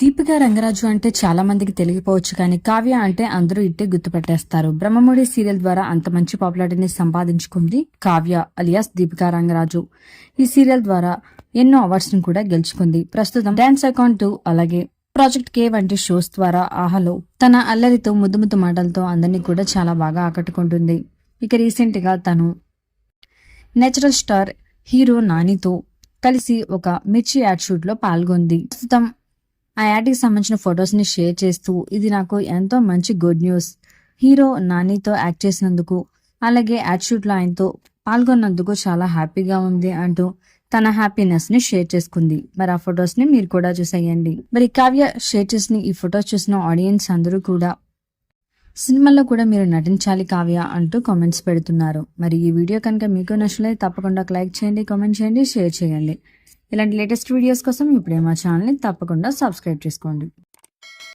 దీపిక రంగరాజు అంటే చాలా మందికి తెలియకపోవచ్చు కానీ కావ్య అంటే అందరూ ఇట్టే గుర్తుపెట్టేస్తారు. బ్రహ్మముడి సీరియల్ ద్వారా అంత మంచి పాపులారిటీని సంపాదించుకుంది కావ్య అలియాస్ దీపిక రంగరాజు. ఈ సీరియల్ ద్వారా ఎన్నో అవార్డ్స్ను కూడా గెలుచుకుంది. ప్రస్తుతం డాన్స్ అకౌంట్ అలాగే ప్రాజెక్ట్ కే వంటి షోస్ ద్వారా ఆహలో తన అల్లరితో ముద్దు ముద్దు మాటలతో అందరినీ కూడా చాలా బాగా ఆకట్టుకుంటుంది. ఇక రీసెంట్గా తను నేచురల్ స్టార్ హీరో నానితో కలిసి ఒక మిర్చి యాడ్ షూట్లో పాల్గొంది. ప్రస్తుతం ఆ యాడ్కి సంబంధించిన ఫొటోస్ని షేర్ చేస్తూ ఇది నాకు ఎంతో మంచి గుడ్ న్యూస్. హీరో నానితో యాక్ట్ చేసినందుకు అలాగే యాడ్ ఆయనతో పాల్గొన్నందుకు చాలా హ్యాపీగా ఉంది అంటూ తన హ్యాపీనెస్ని షేర్ చేసుకుంది. మరి ఆ ఫొటోస్ని మీరు కూడా చూసేయండి. మరి కావ్య షేర్ చేసిన ఈ ఫొటోస్ చూసిన ఆడియన్స్ అందరూ కూడా సినిమాల్లో కూడా మీరు నటించాలి కావ్య అంటూ కామెంట్స్ పెడుతున్నారు. మరి ఈ వీడియో కనుక మీకు నచ్చలేదు తప్పకుండా ఒక లైక్ చేయండి కామెంట్ చేయండి షేర్ చేయండి. ఇలాంటి లేటెస్ట్ వీడియోస్ కోసం ఇప్పుడే మా ఛానల్ని తప్పకుండా సబ్స్క్రైబ్ చేసుకోండి.